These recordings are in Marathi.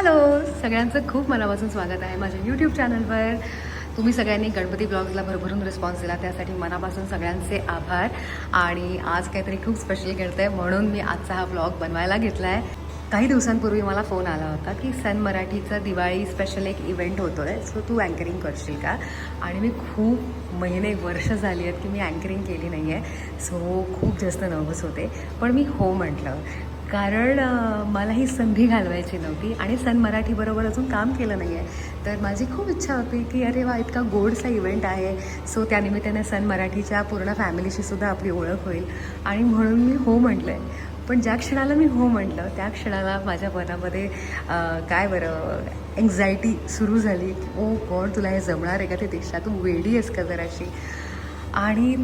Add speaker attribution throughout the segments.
Speaker 1: हॅलो सगळ्यांचं खूप मनापासून स्वागत आहे माझ्या यूट्यूब चॅनलवर तुम्ही सगळ्यांनी गणपती ब्लॉग्सला भरभरून रिस्पॉन्स दिला त्यासाठी मनापासून सगळ्यांचे आभार. आणि आज काहीतरी खूप स्पेशल आहे म्हणून मी आजचा हा ब्लॉग बनवायला घेतला आहे काही दिवसांपूर्वी मला फोन आला होता की सन मराठीचा दिवाळी स्पेशल एक इव्हेंट होतो आहे सो तू अँकरिंग करशील का? आणि मी खूप महिने वर्ष झाली आहेत की मी अँकरिंग केली नाही आहे सो खूप जास्त नर्वस होते. पण मी हो म्हटलं. कारण मला ही संधी घालवायची नव्हती आणि सन मराठीबरोबर अजून काम केलं नाही आहे तर माझी खूप इच्छा होती की अरे वा इतका गोडसा इव्हेंट आहे. सो त्यानिमित्ताने सन मराठीच्या पूर्ण फॅमिलीशी सुद्धा आपली ओळख होईल. आणि म्हणून मी हो म्हटलं आहे पण ज्या क्षणाला मी हो म्हटलं त्या क्षणाला माझ्या मनामध्ये काय बरं एन्झायटी सुरू झाली की oh ओ गॉड तुला हे जमणार आहे का? ते दिशा तू वेडी आहेस का जराशी? आणि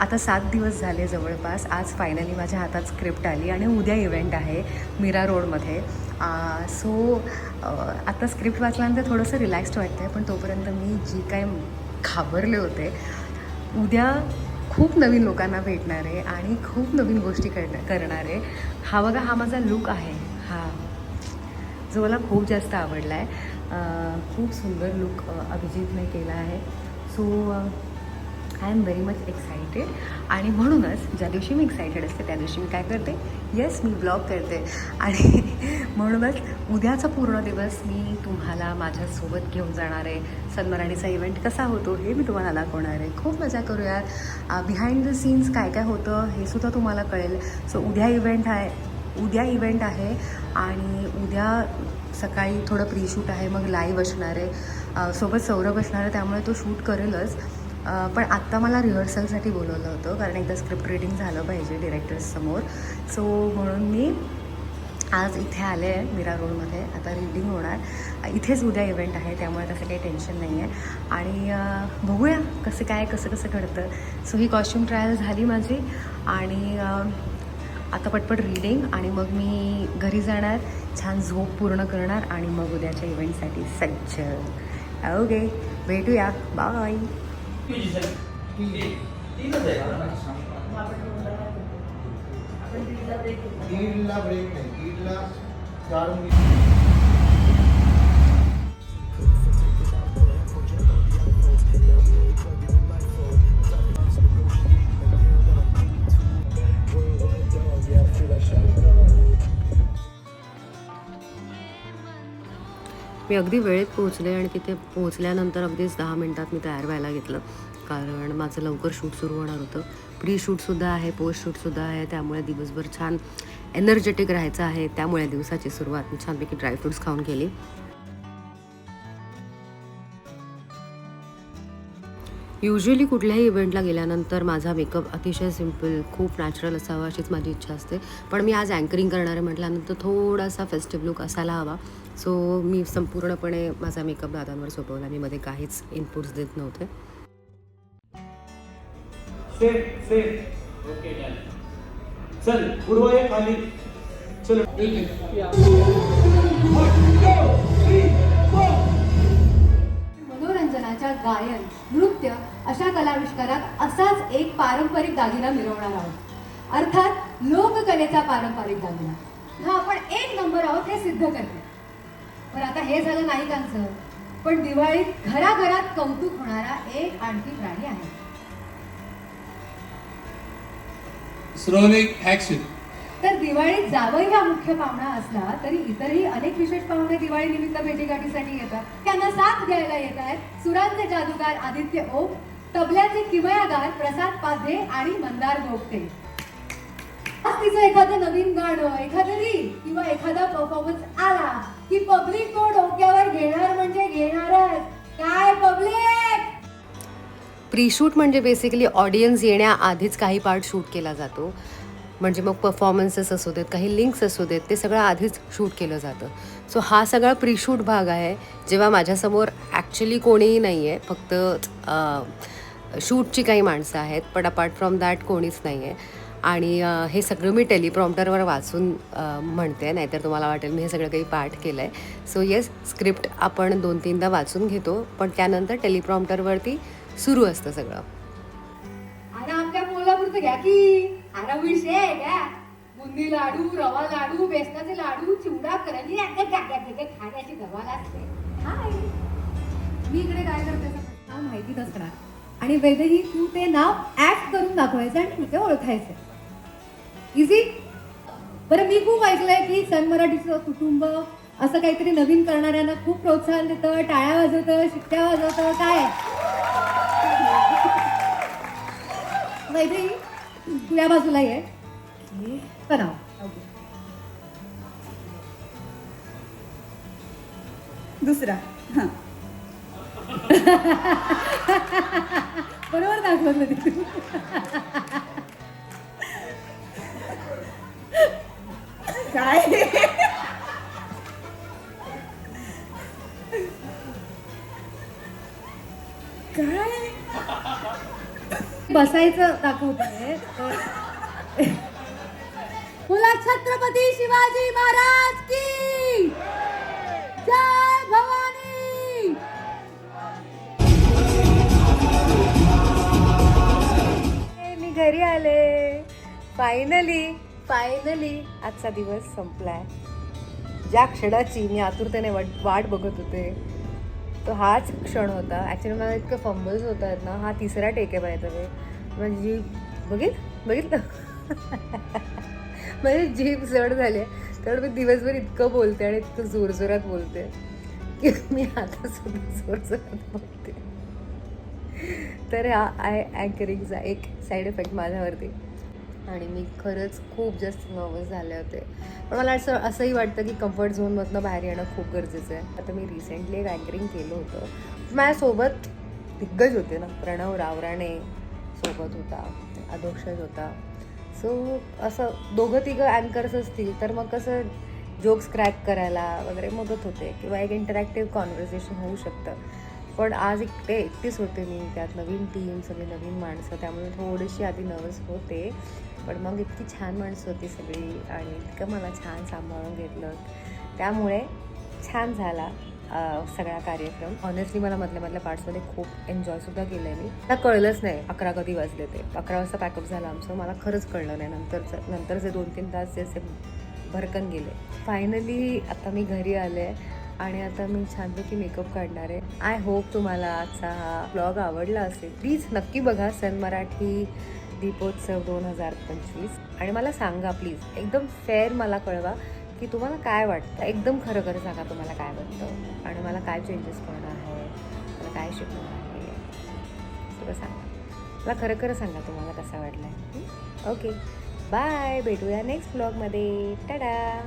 Speaker 1: आता सात दिवस झाले जवळपास. आज फायनली माझ्या हातात स्क्रिप्ट आली आणि उद्या इव्हेंट आहे मीरा रोडमध्ये. सो आता स्क्रिप्ट वाचल्यानंतर थोडंसं रिलॅक्स्ड वाटतं आहे पण तोपर्यंत मी जी काय घाबरले होते उद्या खूप नवीन लोकांना भेटणार आहे आणि खूप नवीन गोष्टी करणार करणार. आहे हा बघा हा माझा लुक आहे. हा. जो मला खूप जास्त आवडला आहे खूप सुंदर लुक अभिजितने केला आहे. So I am very much excited आणि म्हणूनच ज्या दिवशी मी एक्सायटेड असते त्या दिवशी मी काय करते? येस मी ब्लॉग करते. आणि म्हणूनच उद्याचा पूर्ण दिवस मी तुम्हाला माझ्यासोबत घेऊन जाणार आहे. सनमराठीचा इव्हेंट कसा होतो हे मी तुम्हाला दाखवणार आहे. खूप मजा करूयात बिहाइंड द सीन्स काय काय होतं हे सुद्धा तुम्हाला कळेल. सो उद्या इव्हेंट आहे उद्या इव्हेंट आहे आणि उद्या सकाळी थोडं प्री शूट आहे मग लाईव्ह असणार आहे. सोबत सौरभ असणार आहे त्यामुळे तो शूट करेलच. पण आत्ता मला रिहर्सलसाठी बोलवलं होतं कारण एकदा स्क्रिप्ट रिडिंग झालं पाहिजे डिरेक्टर्ससमोर सो म्हणून मी आज इथे आले आहे मीरा रोडमध्ये आता रीडिंग होणार. इथेच उद्या इव्हेंट आहे त्यामुळे तसं काही टेन्शन नाही आहे आणि बघूया कसं काय कसं कसं घडतं. सो ही कॉस्ट्युम ट्रायल झाली माझी. आणि आता पटपट रीडिंग आणि मग मी घरी जाणार छान झोप पूर्ण करणार आणि मग उद्याच्या इव्हेंटसाठी सज्ज. ओके भेटूया. बाय
Speaker 2: दीडला ब्रेक नाही दीडला चार मिनिट
Speaker 1: मी अगदी वेळेत पोहोचले आणि तिथे पोहोचल्यानंतर अगदीच दहा मिनटात मी तयार व्हायला घेतलं. कारण माझं लवकर शूट सुरू होणार होतं. प्री शूटसुद्धा आहे पोस्ट शूटसुद्धा आहे. त्यामुळे दिवसभर छान एनर्जेटिक राहायचं आहे. त्यामुळे दिवसाची सुरुवात मी छानपैकी ड्रायफ्रुट्स खाऊन केली. युजली कुठल्याही इव्हेंटला गेल्यानंतर माझा मेकअप अतिशय सिंपल खूप नॅचरल असावा अशीच माझी इच्छा असते. पण मी आज अँकरिंग करणारे म्हटल्यानंतर थोडासा फेस्टिव्ह लुक असायला हवा. सो मी संपूर्णपणे माझा मेकअप दादांवर सोपवला मी मध्ये काहीच इनपुट्स देत नव्हते.
Speaker 3: चल खाली. चल.
Speaker 4: मनोरंजनाच्या गायन नृत्य अशा कलाविष्कारात असाच एक पारंपरिक दागिना मिरवणार आहोत. अर्थात लोककलेचा पारंपरिक दागिना. हा आपण एक नंबर आहोत हे सिद्ध करते. पण आता हे झालं नायिकांचं पण दिवाळीत घराघरात कौतुक होणारा एक आणखी प्राणी आहे. तर दिवाळीत जावई हा मुख्य पाहुणा असला तरी इतरही अनेक विशेष पाहुणे दिवाळी निमित्त भेटीगाठीसाठी येतात. त्यांना साथ द्यायला येत आहेत सुरांचे जादूगार आदित्य ओक तबल्याचे किमयागार प्रसाद पाधे आणि मंदार गोगटे आज तिचं एखादं नवीन गाणं एखादं रील किंवा एखादा परफॉर्मन्स आला की पब्लिक तो डोक्यावर घेणार म्हणजे घेणारच. काय पब्लिक
Speaker 1: प्रीशूट म्हणजे बेसिकली ऑडियन्स येण्याआधीच काही पार्ट शूट केला जातो. म्हणजे मग परफॉर्मन्सेस असू देत काही लिंक्स असू देत ते सगळं आधीच शूट केलं जातं. सो हा सगळा प्रीशूट भाग आहे जेव्हा माझ्यासमोर ॲक्च्युली कोणीही नाही आहे फक्त शूटची काही माणसं आहेत पण अपार्ट फ्रॉम दॅट कोणीच नाही आहे आणि हे सगळं मी टेलिप्रॉम्प्टरवर वाचून म्हणते नाहीतर तुम्हाला वाटेल मी हे सगळं काही पाठ केलं आहे सो येस स्क्रिप्ट आपण दोन तीनदा वाचून घेतो पण त्यानंतर टेलिप्रॉम्प्टरवरती सुरू असतं सगळं.
Speaker 4: आता आमच्या घ्या की. विषय बुंदी लाडू रवा लाडू बेसनाचे लाडू चिवडा करंजी खाण्याची गवाला असते. हाय मी इकडे काय करते? असं नाव माहिती नसणार आणि वेदही तू ते नाव ॲक्ट करून दाखवायचं आणि तू ते ओळखायचं. इझी बरं मी खूप ऐकलंय की सन मराठीचं कुटुंब असं काहीतरी नवीन करणाऱ्यांना खूप प्रोत्साहन देतं टाळ्या वाजवतं शिट्ट्या वाजवतं काय? वैदेही तुझ्या बाजूला ये. बनाव
Speaker 5: दुसरा. हां.
Speaker 4: बरोबर दाखवलं ते
Speaker 5: काय? काय?
Speaker 4: बसायचं दाखवतोय. तर- छत्रपती शिवाजी महाराज की जय!
Speaker 1: फायनली फायनली आजचा दिवस संपलाय. ज्या क्षणाची मी आतुरतेने वाट वाट बघत होते तो हाच क्षण होता. ॲक्च्युली मला इतकं फंबल्स होत आहेत ना हा तिसरा टेक आहे बाय तुम्ही माझी जीभ बघित बघितलं? माझी जीभ जड झाली आहे. तर मी दिवसभर इतकं बोलते आणि इतकं जोरजोरात बोलते की मी आता सुद्धा जोरजोरात बोलते. तर हा आहे अँकरिंगचा एक साईड इफेक्ट माझ्यावरती. आणि मी खरंच खूप जास्त नर्वस झाले होते. पण मला असं असंही वाटतं की कम्फर्ट झोनमधनं बाहेर येणं खूप गरजेचं आहे. आता मी रिसेंटली एक अँकरिंग केलं होतं. माझ्यासोबत दिग्गज होते ना प्रणव रावराणे सोबत होता अधोक्षज होता. सो असं दोघं तिघं अँकर्स असतील तर मग कसं जोक्स क्रॅक करायला वगैरे मदत होते किंवा एक इंटरॅक्टिव्ह कॉन्व्हर्सेशन होऊ शकतं. पण आज एकटे एकटीच होते मी त्यात नवीन टीम सगळी नवीन माणसं त्यामुळे थोडीशी आधी नर्वस होते. पण मग इतकी छान माणसं होती सगळी आणि इतकं मला छान सांभाळून घेतलं. त्यामुळे छान झाला सगळा कार्यक्रम. ऑनेस्टली मला मधल्या मधल्या पार्ट्समध्ये खूप एन्जॉयसुद्धा केलं आहे मी. मला कळलंच नाही अकरा कधी वाजले ते. अकरा वाजता पॅकअप झालं आमचं. मला खरंच कळलं नाही. नंतरचं नंतरचे दोन तीन तास जे असे भरकन गेले. फायनली आता मी घरी आले आणि आता मी छानपैकी मेकअप काढणार आहे. आय होप तुम्हाला आजचा हा ब्लॉग आवडला असेल. प्लीज नक्की बघा सन मराठी. दीपोत्सव दोन हजार पंचवीस. आणि मला सांगा प्लीज एकदम फेअर मला कळवा की तुम्हाला काय वाटतं. एकदम खरं खरं सांगा तुम्हाला काय वाटतं. आणि मला काय चेंजेस करणं आहे. मला काय शिकणं आहे. सगळं सांगा. मला खरं खरं सांगा तुम्हाला कसा वाटला आहे ओके बाय भेटूया नेक्स्ट ब्लॉगमध्ये टाटा